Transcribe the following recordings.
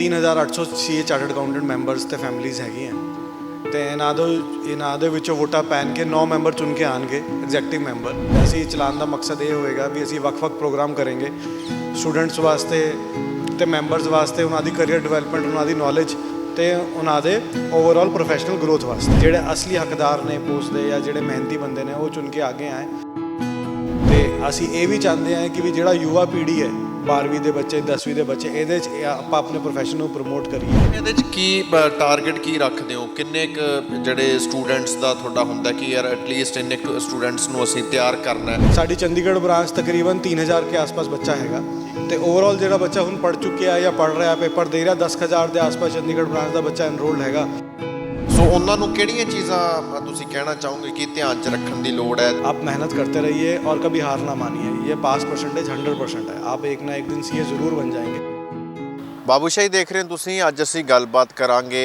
3800 CA chartered accountant members ਤੇ ਫੈਮਿਲੀਆਂ ਹੈਗੀਆਂ। ਤੇ ਇਹਨਾਂ ਦੇ ਇਹਨਾਂ ਦੇ ਵਿੱਚੋਂ ਵੋਟਾਂ ਪੈਣ ਕੇ 9 ਮੈਂਬਰ ਚੁਣ ਕੇ ਆਣਗੇ, ਐਗਜ਼ੈਕਟਿਵ ਮੈਂਬਰ। ਅਸੀਂ ਚਲਾਉਣ ਦਾ ਮਕਸਦ ਇਹ ਹੋਏਗਾ ਵੀ ਅਸੀਂ ਵੱਖ-ਵੱਖ ਪ੍ਰੋਗਰਾਮ ਕਰਾਂਗੇ। ਸਟੂਡੈਂਟਸ ਵਾਸਤੇ ਤੇ ਮੈਂਬਰਸ ਵਾਸਤੇ ਉਹਨਾਂ ਦੀ ਕੈਰੀਅਰ ਡਿਵੈਲਪਮੈਂਟ ਉਹਨਾਂ ਦੀ ਨੌਲੇਜ ਤੇ ਉਹਨਾਂ ਦੇ ਓਵਰਆਲ ਪ੍ਰੋਫੈਸ਼ਨਲ ਗਰੋਥ ਵਾਸਤੇ। ਜਿਹੜੇ ਅਸਲੀ ਹੱਕਦਾਰ ਨੇ ਪੋਸਟ ਦੇ ਜਾਂ ਜਿਹੜੇ ਮਿਹਨਤੀ ਬੰਦੇ ਨੇ, ਉਹ ਚੁਣ ਕੇ ਅੱਗੇ ਆਏ। ਤੇ ਅਸੀਂ ਇਹ ਵੀ ਚਾਹੁੰਦੇ ਹਾਂ ਕਿ ਵੀ ਜਿਹੜਾ ਯੁਵਾ ਪੀੜ੍ਹੀ ਹੈ 12ਵੀਂ ਦੇ ਬੱਚੇ 10ਵੀਂ ਦੇ ਬੱਚੇ ਇਹਦੇ 'ਚ ਆਪਾਂ ਆਪਣੇ ਪ੍ਰੋਫੈਸ਼ਨ ਨੂੰ ਪ੍ਰਮੋਟ ਕਰੀਏ। ਇਹਦੇ ਚ ਕੀ ਟਾਰਗੇਟ ਕੀ ਰੱਖਦੇ ਹੋ? ਕਿੰਨੇ ਕੁ ਜਿਹੜੇ ਸਟੂਡੈਂਟਸ ਦਾ ਤੁਹਾਡਾ ਹੁੰਦਾ ਕਿ ਯਾਰ ਐਟਲੀਸਟ ਇੰਨੇ ਸਟੂਡੈਂਟਸ ਨੂੰ ਅਸੀਂ ਤਿਆਰ ਕਰਨਾ ਹੈ? ਸਾਡੀ ਚੰਡੀਗੜ੍ਹ ਬ੍ਰਾਂਚ ਤਕਰੀਬਨ 3000 ਕੇ ਆਸ-ਪਾਸ ਬੱਚਾ ਹੈਗਾ। ਤੇ ਓਵਰਆਲ ਜਿਹੜਾ ਬੱਚਾ ਹੁਣ ਪੜ ਚੁੱਕਿਆ ਜਾਂ ਪੜ ਰਿਹਾ ਪੇਪਰ ਦੇ ਰਿਹਾ 10000 ਦੇ ਆਸ-ਪਾਸ ਚੰਡੀਗੜ੍ਹ ਬ੍ਰਾਂਚ ਦਾ ਬੱਚਾ ਐਨਰੋਲਡ ਹੈਗਾ। ਸੋ ਉਹਨਾਂ ਨੂੰ ਕਿਹੜੀਆਂ ਚੀਜ਼ਾਂ ਤੁਸੀਂ ਕਹਿਣਾ ਚਾਹੋਗੇ ਕਿ ਧਿਆਨ ਚ ਰੱਖਣ ਦੀ ਲੋੜ ਹੈ आप मेहनत करते रहिए और कभी हार ना मानिए ये पास परसेंटेज 100 परसेंट है आप एक ना एक दिन सीए ज़रूर बन जाएंगे ਬਾਬੂਸ਼ਾਹੀ ਦੇਖ ਰਹੇ ਹੋ ਤੁਸੀਂ ਅੱਜ ਅਸੀਂ ਗੱਲਬਾਤ ਕਰਾਂਗੇ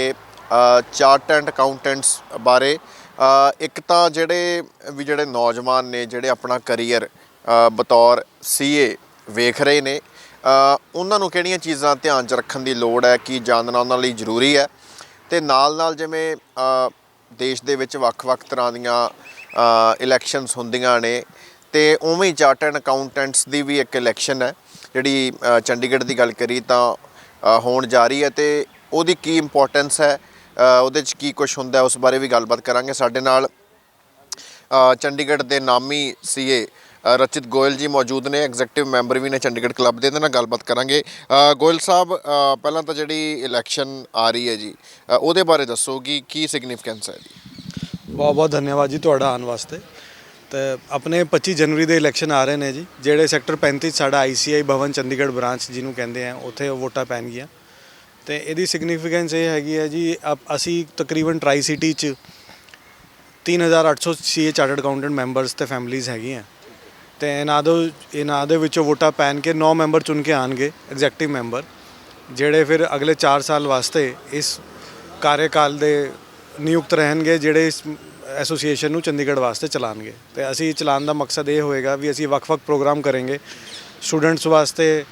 ਚਾਰਟ ਐਂਡ ਅਕਾਊਂਟੈਂਟਸ ਬਾਰੇ ਅ, ਇੱਕ ਤਾਂ ਜਿਹੜੇ ਵੀ ਜਿਹੜੇ ਨੌਜਵਾਨ ਨੇ ਜਿਹੜੇ ਆਪਣਾ ਕੈਰੀਅਰ ਬਤੌਰ ਸੀਏ ਵੇਖ ਰਹੇ ਨੇ ਅ, ਉਹਨਾਂ ਨੂੰ ਕਿਹੜੀਆਂ ਚੀਜ਼ਾਂ ਧਿਆਨ 'ਚ ਰੱਖਣ ਦੀ ਲੋੜ ਹੈ ਕੀ ਜਾਣਨਾ ਉਹਨਾਂ ਲਈ ਜ਼ਰੂਰੀ ਹੈ ਤੇ ਨਾਲ ਨਾਲ ਜਿਵੇਂ ਦੇਸ਼ ਦੇ ਵਿੱਚ ਵੱਖ-ਵੱਖ ਤਰ੍ਹਾਂ ਦੀਆਂ ਇਲੈਕਸ਼ਨਸ ਹੁੰਦੀਆਂ ਨੇ, ਤੇ ਉਵੇਂ ਹੀ ਚਾਰਟ ਅਕਾਊਂਟੈਂਟਸ ਦੀ ਵੀ ਇੱਕ ਇਲੈਕਸ਼ਨ ਹੈ। ਜਿਹੜੀ ਚੰਡੀਗੜ੍ਹ ਦੀ ਗੱਲ ਕਰੀ ਤਾਂ ਹੋਣ ਜਾ ਰਹੀ ਹੈ ਤੇ ਉਹਦੀ ਕੀ ਇੰਪੋਰਟੈਂਸ ਹੈ ਉਹਦੇ 'ਚ ਕੀ ਕੁਝ ਹੁੰਦਾ ਉਸ ਬਾਰੇ ਵੀ ਗੱਲਬਾਤ ਕਰਾਂਗੇ। ਸਾਡੇ ਨਾਲ ਚੰਡੀਗੜ੍ਹ ਦੇ ਨਾਮੀ ਸੀਏ ਰਚਿਤ ਗੋਇਲ ਜੀ ਮੌਜੂਦ ਨੇ ਐਗਜ਼ੈਕਟਿਵ ਮੈਂਬਰ ਵੀ ਨੇ ਚੰਡੀਗੜ੍ਹ ਕਲੱਬ ਦੇ, ਇਹਦੇ ਨਾਲ ਗੱਲਬਾਤ ਕਰਾਂਗੇ। ਗੋਇਲ ਸਾਹਿਬ ਪਹਿਲਾਂ ਤਾਂ ਜਿਹੜੀ ਇਲੈਕਸ਼ਨ ਆ ਰਹੀ ਹੈ ਜੀ ਉਹਦੇ ਬਾਰੇ ਦੱਸੋ ਕਿ ਕੀ ਸਿਗਨੀਫਿਕੈਂਸ ਹੈ ਜੀ? ਬਹੁਤ ਬਹੁਤ ਧੰਨਵਾਦ ਜੀ ਤੁਹਾਡਾ ਆਉਣ ਵਾਸਤੇ। ਤੇ ਆਪਣੇ 25 ਜਨਵਰੀ ਦੇ ਇਲੈਕਸ਼ਨ ਆ ਰਹੇ ਨੇ ਜੀ, ਜਿਹੜੇ ਸੈਕਟਰ 35 'ਚ ਸਾਡਾ ਆਈਸੀਆਈ ਭਵਨ ਚੰਡੀਗੜ੍ਹ ਬ੍ਰਾਂਚ ਜਿਹਨੂੰ ਕਹਿੰਦੇ ਆ, ਉੱਥੇ ਵੋਟਾਂ ਪੈਣਗੀਆਂ ਤੇ ਇਹਦੀ ਸਿਗਨੀਫਿਕੈਂਸ ਇਹ ਹੈਗੀ ਹੈ ਜੀ, ਅਪ- ਅਸੀਂ ਤਕਰੀਬਨ ਟਰਾਈ ਸਿਟੀ 'ਚ 3800 ਸੀਏ ਚਾਰਟਰਡ ਅਕਾਊਂਟੈਂਟ ਮੈਂਬਰਸ ਤੇ ਫੈਮਿਲੀਆਂ ਹੈਗੀਆਂ। ਤੇ ਇਹਨਾਂ ਦੇ ਇਹਨਾਂ ਦੇ ਵਿੱਚੋਂ ਵੋਟਾਂ ਪੈਣ ਕੇ 9 ਮੈਂਬਰ ਚੁਣ ਕੇ ਆਣਗੇ ਐਗਜ਼ੈਕਟਿਵ ਮੈਂਬਰ, ਜਿਹੜੇ ਫਿਰ ਅਗਲੇ 4 ਸਾਲ ਵਾਸਤੇ ਇਸ ਕਾਰਜਕਾਲ ਦੇ ਨਿਯੁਕਤ ਰਹਿਣਗੇ, ਜਿਹੜੇ ਇਸ ਐਸੋਸੀਏਸ਼ਨ ਨੂੰ ਚੰਡੀਗੜ੍ਹ ਵਾਸਤੇ ਚਲਾਣਗੇ। ਤੇ ਅਸੀਂ ਚਲਾਉਣ ਦਾ ਮਕਸਦ ਇਹ ਹੋਏਗਾ ਵੀ ਅਸੀਂ ਵੱਖ-ਵੱਖ ਪ੍ਰੋਗਰਾਮ ਕਰਾਂਗੇ, ਸਟੂਡੈਂਟਸ ਵਾਸਤੇ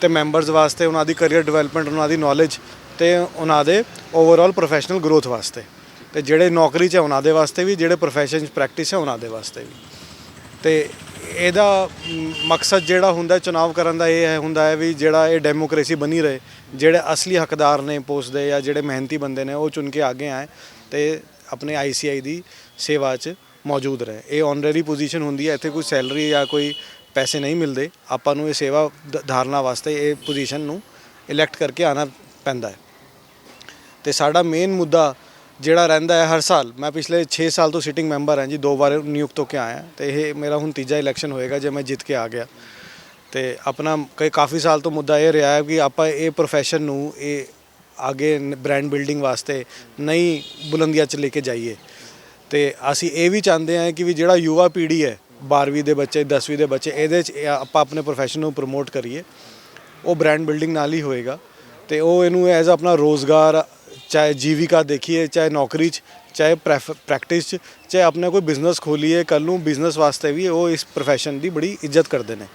ਤੇ ਮੈਂਬਰਸ ਵਾਸਤੇ, ਉਹਨਾਂ ਦੀ ਕੈਰੀਅਰ ਡਿਵੈਲਪਮੈਂਟ ਉਹਨਾਂ ਦੀ ਨੌਲੇਜ ਤੇ ਉਹਨਾਂ ਦੇ ਓਵਰਆਲ ਪ੍ਰੋਫੈਸ਼ਨਲ ਗਰੋਥ ਵਾਸਤੇ। ਤੇ ਜਿਹੜੇ ਨੌਕਰੀ 'ਚ ਉਹਨਾਂ ਦੇ ਵਾਸਤੇ ਵੀ, ਜਿਹੜੇ ਪ੍ਰੋਫੈਸ਼ਨ 'ਚ ਪ੍ਰੈਕਟਿਸ ਹੈ ਉਹਨਾਂ ਦੇ ਵਾਸਤੇ ਵੀ। ਤੇ ਇਹਦਾ ਮਕਸਦ ਜਿਹੜਾ ਹੁੰਦਾ ਚੁਣਾਵ ਕਰਨ ਦਾ ਇਹ ਹੈ ਹੁੰਦਾ ਹੈ ਵੀ ਜਿਹੜਾ ਇਹ ਡੈਮੋਕ੍ਰੇਸੀ ਬਣੀ ਰਹੇ, ਜਿਹੜੇ ਅਸਲੀ ਹੱਕਦਾਰ ਨੇ ਪੋਸਟ ਦੇ ਜਾਂ ਜਿਹੜੇ ਮਿਹਨਤੀ ਬੰਦੇ ਨੇ ਉਹ ਚੁਣ ਕੇ ਅੱਗੇ ਆਏ ਤੇ ਆਪਣੇ ਆਈਸੀਆਈ ਦੀ ਸੇਵਾ 'ਚ ਮੌਜੂਦ ਰਹੇ। ਇਹ ਆਨਰਰੀ ਪੋਜੀਸ਼ਨ ਹੁੰਦੀ ਹੈ, ਇੱਥੇ ਕੋਈ ਸੈਲਰੀ ਜਾਂ ਕੋਈ ਪੈਸੇ ਨਹੀਂ ਮਿਲਦੇ। ਆਪਾਂ ਨੂੰ ਇਹ ਸੇਵਾ ਧਾਰਨਾ ਵਾਸਤੇ ਇਹ ਪੋਜੀਸ਼ਨ ਨੂੰ ਇਲੈਕਟ ਕਰਕੇ ਆਣਾ ਪੈਂਦਾ ਹੈ। ਤੇ ਸਾਡਾ ਮੇਨ ਮੁੱਦਾ ਜਿਹੜਾ ਰਹਿੰਦਾ ਹੈ ਹਰ ਸਾਲ, ਮੈਂ ਪਿਛਲੇ 6 ਸਾਲ ਤੋਂ ਸਿਟਿੰਗ ਮੈਂਬਰ ਹਾਂ ਜੀ, ਦੋ ਵਾਰ ਨਿਯੁਕਤ ਹੋ ਕੇ ਆਇਆ ਤੇ ਇਹ ਮੇਰਾ ਹੁਣ ਤੀਜਾ ਇਲੈਕਸ਼ਨ ਹੋਏਗਾ ਜੇ ਮੈਂ ਜਿੱਤ ਕੇ ਆ ਗਿਆ। ਤੇ ਆਪਣਾ ਕਈ ਕਾਫੀ ਸਾਲ ਤੋਂ ਮੁੱਦਾ ਇਹ ਰਿਹਾ ਹੈ ਕਿ ਆਪਾਂ ਇਹ ਪ੍ਰੋਫੈਸ਼ਨ ਨੂੰ, ਇਹ ਅੱਗੇ ਬ੍ਰਾਂਡ ਬਿਲਡਿੰਗ ਵਾਸਤੇ ਨਹੀਂ ਬੁਲੰਦੀਆਂ 'ਚ ਲੈ ਕੇ ਜਾਈਏ। ਤੇ ਅਸੀਂ ਇਹ ਵੀ ਚਾਹੁੰਦੇ ਹਾਂ ਕਿ ਵੀ ਜਿਹੜਾ ਯੁਵਾ ਪੀੜ੍ਹੀ ਹੈ 12ਵੀਂ ਦੇ ਬੱਚੇ 10ਵੀਂ ਦੇ ਬੱਚੇ, ਇਹਦੇ 'ਚ ਇਹ ਆਪਾਂ ਆਪਣੇ ਪ੍ਰੋਫੈਸ਼ਨ ਨੂੰ ਪ੍ਰਮੋਟ ਕਰੀਏ, ਉਹ ਬ੍ਰਾਂਡ ਬਿਲਡਿੰਗ ਨਾਲ ਹੀ ਹੋਏਗਾ। ਤੇ ਉਹ ਇਹਨੂੰ ਐਜ਼ ਆਪਣਾ ਰੋਜ਼ਗਾਰ ਚਾਹੇ ਜੀਵਿਕਾ ਦੇਖੀਏ, ਚਾਹੇ ਨੌਕਰੀ 'ਚ, ਚਾਹੇ ਪ੍ਰੈਕਟਿਸ 'ਚ, ਚਾਹੇ ਆਪਣਾ ਕੋਈ ਬਿਜ਼ਨਸ ਖੋਲੀਏ ਕੱਲ ਨੂੰ ਬਿਜ਼ਨਸ ਵਾਸਤੇ ਵੀ ਉਹ ਇਸ ਪ੍ਰੋਫੈਸ਼ਨ ਦੀ ਬੜੀ ਇੱਜ਼ਤ ਕਰਦੇ ਨੇ।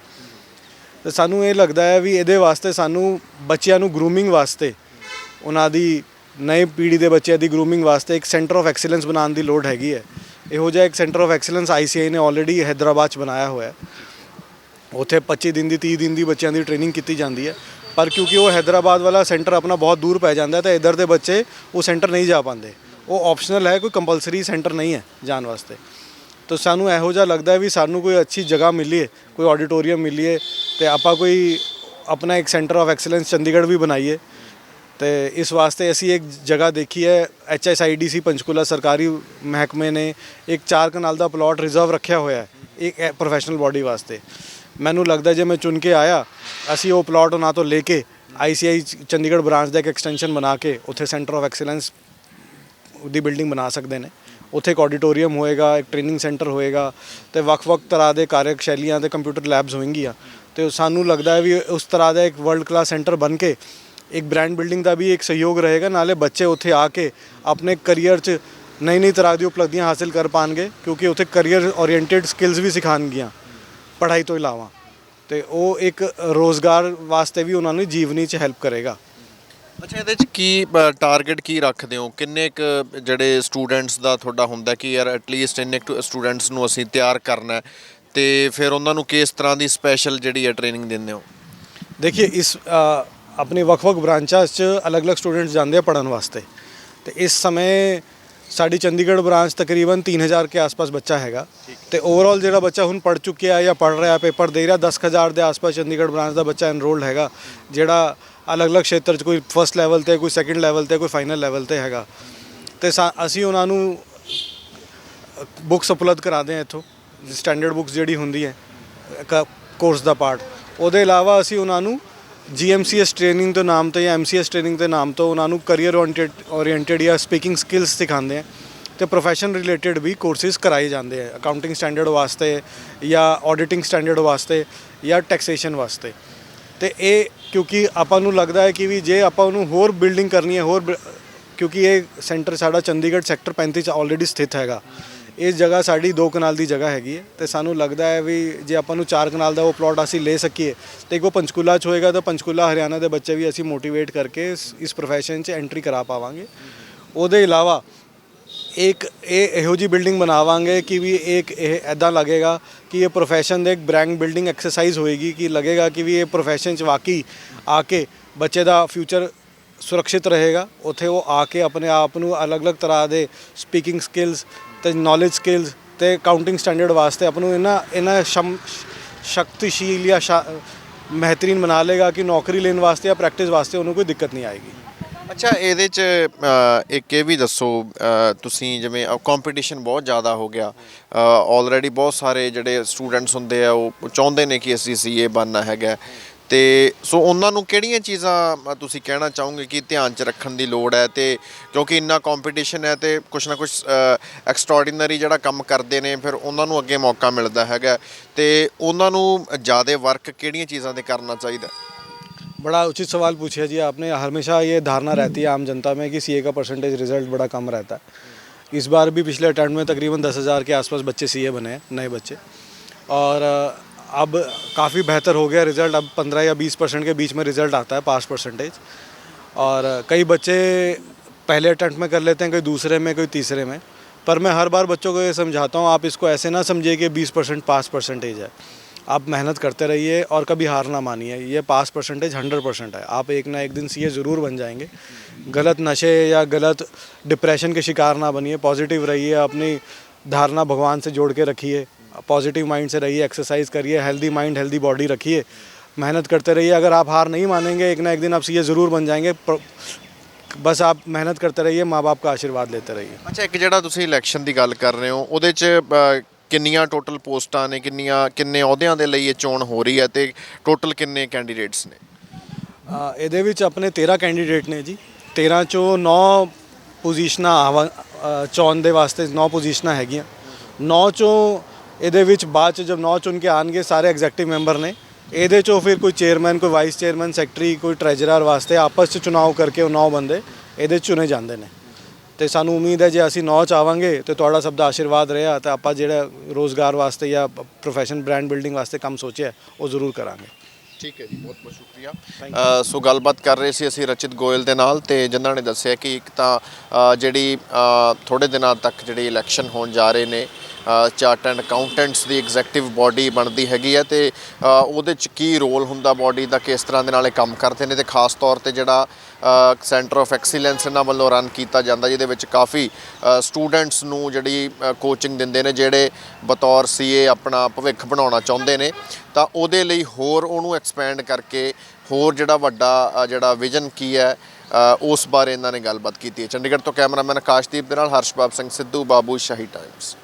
ਤੇ ਸਾਨੂੰ ਇਹ ਲੱਗਦਾ ਹੈ ਵੀ ਇਹਦੇ ਵਾਸਤੇ ਸਾਨੂੰ ਬੱਚਿਆਂ ਨੂੰ ਗਰੂਮਿੰਗ ਵਾਸਤੇ, ਉਹਨਾਂ ਦੀ ਨਈ ਪੀੜ੍ਹੀ ਦੇ ਬੱਚਿਆਂ ਦੀ ਗਰੂਮਿੰਗ ਵਾਸਤੇ ਇੱਕ ਸੈਂਟਰ ਆਫ ਐਕਸੀਲੈਂਸ ਬਣਾਉਣ ਦੀ ਲੋੜ ਹੈਗੀ ਹੈ। ਇਹੋ ਜਿਹਾ ਇੱਕ ਸੈਂਟਰ ਆਫ ਐਕਸੀਲੈਂਸ ਆਈਸੀਆਈ ਨੇ ਆਲਰੇਡੀ ਹੈਦਰਾਬਾਦ 'ਚ ਬਣਾਇਆ ਹੋਇਆ ਹੈ। ਉੱਥੇ 25 ਦਿਨ ਦੀ 30 ਦਿਨ ਦੀ ਬੱਚਿਆਂ ਦੀ ਟ੍ਰੇਨਿੰਗ ਕੀਤੀ ਜਾਂਦੀ ਹੈ। ਪਰ ਕਿਉਂਕਿ ਉਹ ਹੈਦਰਾਬਾਦ ਵਾਲਾ ਸੈਂਟਰ ਆਪਣਾ ਬਹੁਤ ਦੂਰ ਪੈ ਜਾਂਦਾ ਹੈ ਤਾਂ ਇਧਰ ਦੇ ਬੱਚੇ ਉਹ ਸੈਂਟਰ ਨਹੀਂ ਜਾ ਪਾਉਂਦੇ। ਉਹ ਆਪਸ਼ਨਲ ਹੈ, ਕੋਈ ਕੰਪਲਸਰੀ ਸੈਂਟਰ ਨਹੀਂ ਹੈ ਜਾਣ ਵਾਸਤੇ। ਤਾਂ ਸਾਨੂੰ ਇਹੋ ਜਿਹਾ ਲੱਗਦਾ ਹੈ ਵੀ ਸਾਨੂੰ ਕੋਈ ਅੱਛੀ ਜਗ੍ਹਾ ਮਿਲੀਏ ਕੋਈ ਆਡੀਟੋਰੀਅਮ ਮਿਲੀਏ ਤੇ ਆਪਾਂ ਕੋਈ ਆਪਣਾ ਇੱਕ ਸੈਂਟਰ ਆਫ ਐਕਸਲੈਂਸ ਚੰਡੀਗੜ੍ਹ ਵੀ ਬਣਾਈਏ। ਤੇ ਇਸ ਵਾਸਤੇ ਅਸੀਂ ਇੱਕ ਜਗ੍ਹਾ ਦੇਖੀ ਹੈ ਐਚਐਸਆਈਡੀਸੀ ਪੰਚਕੂਲਾ ਸਰਕਾਰੀ ਮਹਿਕਮੇ ਨੇ ਇੱਕ ਚਾਰ ਕਨਾਲ ਦਾ ਪਲਾਟ ਰਿਜ਼ਰਵ ਰੱਖਿਆ ਹੋਇਆ ਹੈ। ਇੱਕ ਪ੍ਰੋਫੈਸ਼ਨਲ ਬਾਡੀ ਵਾਸਤੇ। ਮੈਨੂੰ ਲੱਗਦਾ ਜੇ ਮੈਂ ਚੁਣ ਕੇ ਆਇਆ, ਅਸੀਂ ਉਹ ਪਲਾਟ ਉਹਨਾਂ ਤੋਂ ਲੈ ਕੇ ਆਈਸੀਆਈ ਚੰਡੀਗੜ੍ਹ ਬ੍ਰਾਂਚ ਦਾ ਇੱਕ ਐਕਸਟੈਂਸ਼ਨ ਬਣਾ ਕੇ ਉੱਥੇ ਸੈਂਟਰ ਆਫ ਐਕਸਲੈਂਸ ਦੀ ਬਿਲਡਿੰਗ ਬਣਾ ਸਕਦੇ ਨੇ। ਉੱਥੇ ਇੱਕ ਆਡੀਟੋਰੀਅਮ ਹੋਏਗਾ, ਇੱਕ ਟ੍ਰੇਨਿੰਗ ਸੈਂਟਰ ਹੋਏਗਾ ਤੇ ਵੱਖ-ਵੱਖ ਤਰ੍ਹਾਂ ਦੇ ਕਾਰਜ ਸ਼ੈਲੀਆਂ ਤੇ ਕੰਪਿਊਟਰ ਲੈਬਸ ਹੋਣਗੀਆਂ। ਤੇ ਸਾਨੂੰ ਲੱਗਦਾ ਹੈ ਵੀ ਉਸ ਤਰ੍ਹਾਂ ਦਾ ਇੱਕ ਵਰਲਡ ਕਲਾਸ ਸੈਂਟਰ ਬਣ ਕੇ ਇੱਕ ਬ੍ਰਾਂਡ ਬਿਲਡਿੰਗ ਦਾ ਵੀ ਇੱਕ ਸਹਿਯੋਗ ਰਹੇਗਾ, ਨਾਲੇ ਬੱਚੇ ਉੱਥੇ ਆ ਕੇ ਆਪਣੇ ਕੈਰੀਅਰ 'ਚ ਨਈ ਨਈ ਤਰ੍ਹਾਂ ਦੀ ਉਪਲਬਧੀਆਂ ਹਾਸਲ ਕਰ ਪਾਣਗੇ ਕਿਉਂਕਿ ਉੱਥੇ ਕਰੀਅਰ ਓਰੀਐਂਟਡ ਸਕਿੱਲਸ ਵੀ ਸਿਖਾਣਗੀਆਂ ਪੜ੍ਹਾਈ ਤੋਂ ਇਲਾਵਾ। ਤੇ ਉਹ ਇੱਕ ਰੋਜ਼ਗਾਰ ਵਾਸਤੇ ਵੀ ਉਹਨਾਂ ਨੂੰ ਜੀਵਨੀ 'ਚ ਹੈਲਪ ਕਰੇਗਾ। ਅੱਛਾ ਇਹਦੇ 'ਚ ਕੀ ਟਾਰਗੇਟ ਕੀ ਰੱਖਦੇ ਹੋ? ਕਿੰਨੇ ਕ ਜਿਹੜੇ ਸਟੂਡੈਂਟਸ ਦਾ ਤੁਹਾਡਾ ਹੁੰਦਾ ਕਿ ਯਾਰ ਐਟਲੀਸਟ ਇੰਨੇ ਸਟੂਡੈਂਟਸ ਨੂੰ ਅਸੀਂ ਤਿਆਰ ਕਰਨਾ ਤੇ ਫਿਰ ਉਹਨਾਂ ਨੂੰ ਕਿਸ ਤਰ੍ਹਾਂ ਦੀ ਸਪੈਸ਼ਲ ਜਿਹੜੀ ਹੈ ਟ੍ਰੇਨਿੰਗ ਦਿੰਦੇ ਹੋ? ਦੇਖਿਏ ਇਸ ਆਪਣੇ ਵੱਖ-ਵੱਖ ਬ੍ਰਾਂਚਾਂ 'ਚ ਅਲੱਗ-ਅਲੱਗ ਸਟੂਡੈਂਟਸ ਜਾਂਦੇ ਆ ਪੜਨ ਵਾਸਤੇ। ਤੇ ਇਸ ਸਮੇਂ ਸਾਡੀ ਚੰਡੀਗੜ੍ਹ ਬ੍ਰਾਂਚ ਤਕਰੀਬਨ 3000 ਕੇ ਆਸ-ਪਾਸ ਬੱਚਾ ਹੈਗਾ। ਤੇ ਓਵਰਆਲ ਜਿਹੜਾ ਬੱਚਾ ਹੁਣ ਪੜ ਚੁੱਕਿਆ ਜਾਂ ਪੜ ਰਿਹਾ ਪੇਪਰ ਦੇ ਰਿਹਾ 10000 ਦੇ ਆਸ-ਪਾਸ ਚੰਡੀਗੜ੍ਹ ਬ੍ਰਾਂਚ ਦਾ ਬੱਚਾ ਐਨਰੋਲਡ ਹੈਗਾ, ਜਿਹੜਾ ਅਲੱਗ-ਅਲੱਗ ਖੇਤਰ 'ਚ ਕੋਈ ਫਰਸਟ ਲੈਵਲ ਤੇ, ਕੋਈ ਸੈਕੰਡ ਲੈਵਲ ਤੇ, ਕੋਈ ਫਾਈਨਲ ਲੈਵਲ ਤੇ ਹੈਗਾ। ਤੇ ਸਾ- ਅਸੀਂ ਉਹਨਾਂ ਨੂੰ ਬੁੱਕਸ ਉਪਲਬਧ ਕਰਾਦੇ ਆ ਇੱਥੋਂ ਸਟੈਂਡਰਡ ਬੁੱਕਸ ਜਿਹੜੀ ਹੁੰਦੀ ਹੈ ਕੋਰਸ ਦਾ ਪਾਰਟ ਉਹਦੇ ਇਲਾਵਾ ਅਸੀਂ ਉਹਨਾਂ ਨੂੰ GMCS ਟ੍ਰੇਨਿੰਗ ਦੇ ਨਾਮ ਤੋਂ ਜਾਂ MCS ਟ੍ਰੇਨਿੰਗ ਦੇ ਨਾਮ ਤੋਂ ਉਹਨਾਂ ਨੂੰ ਕੈਰੀਅਰ ਓਰੀਐਂਟਡ ਓਰੀਐਂਟਡ ਜਾਂ ਸਪੀਕਿੰਗ ਸਕਿੱਲਸ ਸਿਖਾਉਂਦੇ ਆ ਤੇ ਪ੍ਰੋਫੈਸ਼ਨ ਰਿਲੇਟਡ ਵੀ ਕੋਰਸਿਸ ਕਰਾਏ ਜਾਂਦੇ ਆ ਅਕਾਊਂਟਿੰਗ ਸਟੈਂਡਰਡ ਵਾਸਤੇ ਜਾਂ ਆਡੀਟਿੰਗ ਸਟੈਂਡਰਡ ਵਾਸਤੇ ਜਾਂ ਟੈਕਸੇਸ਼ਨ ਵਾਸਤੇ। ਤੇ ਇਹ ਕਿਉਂਕਿ ਆਪਾਂ ਨੂੰ ਲੱਗਦਾ ਹੈ ਕਿ ਵੀ ਜੇ ਆਪਾਂ ਉਹਨੂੰ ਹੋਰ ਬਿਲਡਿੰਗ ਕਰਨੀ ਹੈ, ਹੋਰ ਬ- ਕਿਉਂਕਿ ਇਹ ਸੈਂਟਰ ਸਾਡਾ ਚੰਡੀਗੜ੍ਹ ਸੈਕਟਰ 35 ਚ ਆਲਰੇਡੀ ਸਥਿਤ ਹੈਗਾ। ਇਸ ਜਗ੍ਹਾ ਸਾਡੀ 2 ਕਨਾਲ ਦੀ ਜਗ੍ਹਾ ਹੈਗੀ ਹੈ ਤੇ ਸਾਨੂੰ ਲੱਗਦਾ ਹੈ ਵੀ ਜੇ ਆਪਾਂ ਨੂੰ 4 ਕਨਾਲ ਦਾ ਉਹ ਪਲਾਟ ਅਸੀਂ ਲੈ ਸਕੀਏ ਤੇ ਇੱਕ ਉਹ ਪੰਚਕੂਲਾ ਚ ਹੋਏਗਾ ਤਾਂ ਪੰਚਕੂਲਾ ਹਰਿਆਣਾ ਦੇ ਬੱਚੇ ਵੀ ਅਸੀਂ ਮੋਟੀਵੇਟ ਕਰਕੇ ਇਸ- ਇਸ ਪ੍ਰੋਫੈਸ਼ਨ 'ਚ ਐਂਟਰੀ ਕਰਾ ਪਾਵਾਂਗੇ। ਉਹਦੇ ਇਲਾਵਾ ਇੱਕ ਇਹ ਇਹੋ ਜੀ ਬਿਲਡਿੰਗ ਬਣਾਵਾਂਗੇ ਕਿ ਵੀ ਇੱਕ ਇਹ ਐਦਾਂ ਲੱਗੇਗਾ ਕਿ ਇਹ ਪ੍ਰੋਫੈਸ਼ਨ ਦੇ ਇੱਕ ਬ੍ਰੈਂਡ ਬਿਲਡਿੰਗ ਐਕਸਰਸਾਈਜ਼ ਹੋਏਗੀ ਕਿ ਲੱਗੇਗਾ ਕਿ ਵੀ ਇਹ ਪ੍ਰੋਫੈਸ਼ਨ 'ਚ ਵਾਕਈ ਆ ਕੇ ਬੱਚੇ ਦਾ ਫਿਊਚਰ ਸੁਰੱਖਿਅਤ ਰਹੇਗਾ। ਉੱਥੇ ਉਹ ਆ ਕੇ ਆਪਣੇ ਆਪ ਨੂੰ ਅਲੱਗ-ਅਲੱਗ ਤਰ੍ਹਾਂ ਦੇ ਸਪੀਕਿੰਗ ਸਕਿੱਲਸ ਤੇ ਨੌਲੇਜ ਸਕਿੱਲਸ ਤੇ ਕਾਊਂਟਿੰਗ ਸਟੈਂਡਰਡ ਵਾਸਤੇ ਆਪ ਨੂੰ ਇਹਨਾਂ ਇਹਨਾਂ ਸ਼ਮ ਸ਼ਕਤੀਸ਼ੀਲ ਜਾਂ ਸ਼ਾ- ਬਿਹਤਰੀਨ ਬਣਾ ਲੇਗਾ ਕਿ ਨੌਕਰੀ ਲੈਣ ਵਾਸਤੇ ਜਾਂ ਪ੍ਰੈਕਟਿਸ ਵਾਸਤੇ ਉਹਨੂੰ ਕੋਈ ਦਿੱਕਤ ਨਹੀਂ ਆਏਗੀ। ਅੱਛਾ, ਇਹਦੇ ਚ ਇੱਕ ਇਹ ਵੀ ਦੱਸੋ ਤੁਸੀਂ ਜਿਵੇਂ ਕੰਪੀਟੀਸ਼ਨ ਬਹੁਤ ਜ਼ਿਆਦਾ ਹੋ ਗਿਆ। ਆਲਰੇਡੀ ਬਹੁਤ ਸਾਰੇ ਜਿਹੜੇ ਸਟੂਡੈਂਟਸ ਹੁੰਦੇ ਆ, ਉਹ ਚਾਹੁੰਦੇ ਨੇ ਕਿ ਅਸੀਂ ਸੀਏ ਬਣਨਾ ਹੈਗਾ। ਤੇ ਸੋ ਉਹਨਾਂ ਨੂੰ ਕਿਹੜੀਆਂ ਚੀਜ਼ਾਂ ਅ, ਤੁਸੀਂ ਕਹਿਣਾ ਚਾਹੋਗੇ ਕਿ ਧਿਆਨ ਚ ਰੱਖਣ ਦੀ ਲੋੜ ਹੈ ਤੇ ਕਿਉਂਕਿ ਇੰਨਾ ਕੰਪੀਟੀਸ਼ਨ ਹੈ ਤੇ ਕੁਛ ਨਾ ਕੁਛ ਐਕਸਟਰਾਡੀਨਰੀ ਜਿਹੜਾ ਕੰਮ ਕਰਦੇ ਨੇ ਫਿਰ ਉਹਨਾਂ ਨੂੰ ਅੱਗੇ ਮੌਕਾ ਮਿਲਦਾ ਹੈਗਾ ਤੇ ਉਹਨਾਂ ਨੂੰ ਜ਼ਿਆਦਾ ਵਰਕ ਕਿਹੜੀਆਂ ਚੀਜ਼ਾਂ ਤੇ ਕਰਨਾ ਚਾਹੀਦਾ बड़ा उचित सवाल पूछा जी आपने हमेशा ये धारणा रहती है आम जनता में कि सीए का परसेंटेज रिजल्ट बड़ा कम रहता है इस बार भी पिछले अटेम्प्ट में तकरीबन दस हज़ार के आसपास बच्चे सीए बने हैं नए बच्चे और अ, अब काफ़ी बेहतर हो गया रिज़ल्ट अब पंद्रह या बीस परसेंट के बीच में रिज़ल्ट आता है पास परसेंटेज और कई बच्चे पहले अटेम्प्ट में कर लेते हैं, कोई दूसरे में, कोई तीसरे में। पर मैं हर बार बच्चों को ये समझाता हूँ, आप इसको ऐसे ना समझिए कि बीस परसेंट पास परसेंटेज है। आप मेहनत करते रहिए और कभी हार ना मानिए। ये पास परसेंटेज हंड्रेड परसेंट है। आप एक ना एक दिन सीए ज़रूर बन जाएँगे। गलत नशे या गलत डिप्रेशन के शिकार ना बनिए। पॉजिटिव रहिए, अपनी धारणा भगवान से जोड़ के रखिए। पॉजिटिव माइंड से रहिए एक्सरसाइज करिए हेल्दी माइंड हेल्दी बॉडी रखिए मेहनत करते रहिए अगर आप हार नहीं मानेंगे एक ना एक दिन आप सीए ज़रूर बन जाएंगे प- बस आप मेहनत करते रहिए माँ बाप का आशीर्वाद लेते रहिए ਅੱਛਾ ਇੱਕ ਜਿਹੜਾ ਤੁਸੀਂ ਇਲੈਕਸ਼ਨ ਦੀ ਗੱਲ ਕਰ ਰਹੇ ਹੋ ਉਹਦੇ 'ਚ ਅ, ਕਿੰਨੀਆਂ ਟੋਟਲ ਪੋਸਟਾਂ ਨੇ ਕਿੰਨੀਆਂ ਕਿੰਨੇ ਅਹੁਦਿਆਂ ਦੇ ਲਈ ਇਹ ਚੋਣ ਹੋ ਰਹੀ ਹੈ ਤੇ ਟੋਟਲ ਕਿੰਨੇ ਕੈਂਡੀਡੇਟਸ ਨੇ ਅ, ਇਹਦੇ ਵਿੱਚ ਆਪਣੇ 13 ਕੈਂਡੀਡੇਟ ਨੇ ਜੀ 13 ਚੋਂ 9 ਪੋਜੀਸ਼ਨਾਂ ਆਵਾ ਅ, ਚੋਣ ਦੇ ਵਾਸਤੇ 9 ਪੋਜੀਸ਼ਨਾਂ ਹੈਗੀਆਂ 9 ਚੋਂ ਇਹਦੇ ਵਿੱਚ ਬਾਅਦ ਚ ਜਦ ਨੌ ਚੁਣ ਕੇ ਆਣਗੇ ਸਾਰੇ ਐਗਜ਼ੈਕਟਿਵ ਮੈਂਬਰ ਨੇ, ਇਹਦੇ ਚੋਂ ਫਿਰ ਕੋਈ ਚੇਅਰਮੈਨ ਕੋਈ ਵਾਈਸ ਚੇਅਰਮੈਨ ਸੈਕਟਰੀ ਕੋਈ ਟ੍ਰੈਜਰਰ ਵਾਸਤੇ ਆਪਸ ਚ ਚੁਣਾਵ ਕਰਕੇ ਉਹ ਨੌ ਬੰਦੇ ਇਹਦੇ 'ਚ ਚੁਣੇ ਜਾਂਦੇ ਨੇ। ਤੇ ਸਾਨੂੰ ਉਮੀਦ ਹੈ ਜੇ ਅਸੀਂ ਨੌ ਚ ਆਵਾਂਗੇ ਤੇ ਤੁਹਾਡਾ ਸਭ ਦਾ ਆਸ਼ੀਰਵਾਦ ਰਿਹਾ ਤਾਂ ਆਪਾਂ ਜਿਹੜਾ ਰੋਜ਼ਗਾਰ ਵਾਸਤੇ ਜਾਂ ਪ੍ਰੋਫੈਸ਼ਨ ਬ੍ਰਾਂਡ ਬਿਲਡਿੰਗ ਵਾਸਤੇ ਕੰਮ ਸੋਚਿਆ, ਉਹ ਜ਼ਰੂਰ ਕਰਾਂਗੇ। ਠੀਕ ਹੈ ਜੀ ਬਹੁਤ ਬਹੁਤ ਸ਼ੁਕਰੀਆ। ਸੋ ਗੱਲਬਾਤ ਕਰ ਰਹੇ ਸੀ ਅਸੀਂ ਰਚਿਤ ਗੋਇਲ ਦੇ ਨਾਲ ਤੇ ਜਿਨ੍ਹਾਂ ਨੇ ਦੱਸਿਆ ਕਿ ਇੱਕ ਤਾਂ ਜਿਹੜੀ ਥੋੜੇ ਦਿਨਾਂ ਤੱਕ ਜਿਹੜੇ ਇਲੈਕਸ਼ਨ ਹੋਣ ਜਾ ਰਹੇ ਨੇ ਚਾਰਟ ਐਂਡ ਅਕਾਊਂਟੈਂਟਸ ਦੀ ਐਗਜ਼ੈਕਟਿਵ ਬਾਡੀ ਬਣਦੀ ਹੈਗੀ ਹੈ ਤੇ ਉਹਦੇ ਚ ਕੀ ਰੋਲ ਹੁੰਦਾ ਬਾਡੀ ਦਾ ਕਿਸ ਤਰ੍ਹਾਂ ਦੇ ਨਾਲ ਇਹ ਕੰਮ ਕਰਦੇ ਨੇ ਤੇ ਖਾਸ ਤੌਰ ਤੇ ਜਿਹੜਾ ਸੈਂਟਰ ਆਫ ਐਕਸੀਲੈਂਸ ਇਹਨਾਂ ਵੱਲੋਂ ਰਨ ਕੀਤਾ ਜਾਂਦਾ ਜਿਹਦੇ ਵਿੱਚ ਕਾਫੀ ਸਟੂਡੈਂਟਸ ਨੂੰ ਜਿਹੜੀ ਕੋਚਿੰਗ ਦਿੰਦੇ ਨੇ ਜਿਹੜੇ ਬਤੌਰ ਸੀਏ ਆਪਣਾ ਭਵਿੱਖ ਬਣਾਉਣਾ ਚਾਹੁੰਦੇ ਨੇ। ਤਾਂ ਉਹਦੇ ਲਈ ਹੋਰ ਉਹਨੂੰ ਐਕਸਪੈਂਡ ਕਰਕੇ ਹੋਰ ਜਿਹੜਾ ਵੱਡਾ ਜਿਹੜਾ ਵਿਜ਼ਨ ਕੀ ਹੈ ਉਸ ਬਾਰੇ ਇਹਨਾਂ ਨੇ ਗੱਲਬਾਤ ਕੀਤੀ ਹੈ। ਚੰਡੀਗੜ੍ਹ ਤੋਂ ਕੈਮਰਾਮੈਨ ਆਕਾਸ਼ਦੀਪ ਦੇ ਨਾਲ ਹਰਸ਼ਬਾਬ ਸਿੰਘ ਸਿੱਧੂ, ਬਾਬੂ ਸ਼ਾਹੀ ਟਾਈਮਸ